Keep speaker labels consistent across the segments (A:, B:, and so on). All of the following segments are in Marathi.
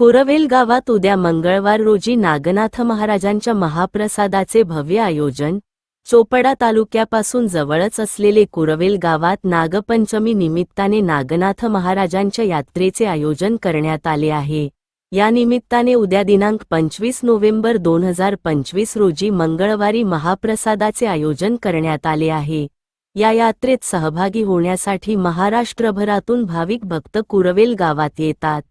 A: कुरवेल गावात उद्या मंगळवार रोजी नागनाथ महाराजांच्या महाप्रसादाचे भव्य आयोजन चोपडा तालुक्यापासून जवळच असलेले कुरवेल गावात नागपंचमी निमित्ताने नागनाथ महाराजांच्या यात्रेचे आयोजन करण्यात आले आहे. या निमित्ताने उद्या दिनांक पंचवीस नोव्हेंबर दोन हजार पंचवीस रोजी मंगळवारी महाप्रसादाचे आयोजन करण्यात आले आहे. या यात्रेत सहभागी होण्यासाठी महाराष्ट्रभरातून भाविक भक्त कुरवेल गावात येतात.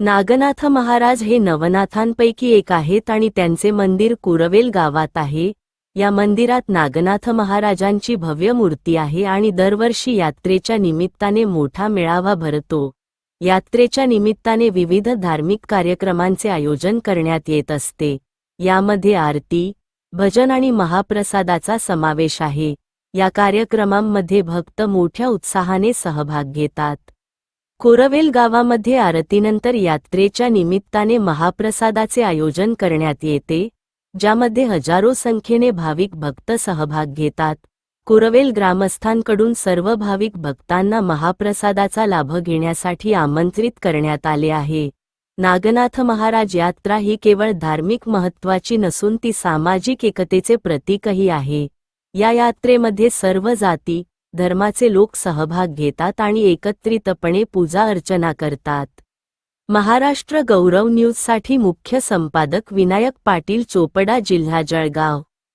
A: नागनाथ महाराज हे नवनाथांपैकी एक आहेत आणि त्यांचे मंदिर कुरवेल गावात आहे. या मंदिरात नागनाथ महाराजांची भव्य मूर्ती आहे आणि दरवर्षी यात्रेच्या निमित्ताने मोठा मेळावा भरतो. यात्रेच्या निमित्ताने विविध धार्मिक कार्यक्रमांचे आयोजन करण्यात येत असते. यामध्ये आरती भजन आणि महाप्रसादाचा समावेश आहे. या कार्यक्रमांमध्ये भक्त मोठ्या उत्साहाने सहभाग घेतात. कोरवेल गावामध्ये आरतीनंतर यात्रेच्या निमित्ताने महाप्रसादाचे आयोजन करण्यात येते ज्यामध्ये हजारो संख्येने भाविक भक्त सहभाग घेतात. कोरवेल ग्रामस्थांकडून सर्व भाविक भक्तांना महाप्रसादाचा लाभ घेण्यासाठी आमंत्रित करण्यात आले आहे. नागनाथ महाराज यात्रा ही केवळ धार्मिक महत्त्वाची नसून ती सामाजिक एकतेचे प्रतीकही आहे. या यात्रेमध्ये सर्व जाती धर्माचे लोक सहभाग घेतात आणि एकत्रितपणे पूजा अर्चना करतात. महाराष्ट्र गौरव न्यूजसाठी मुख्य संपादक विनायक पाटील चोपडा जिल्हा जळगाव.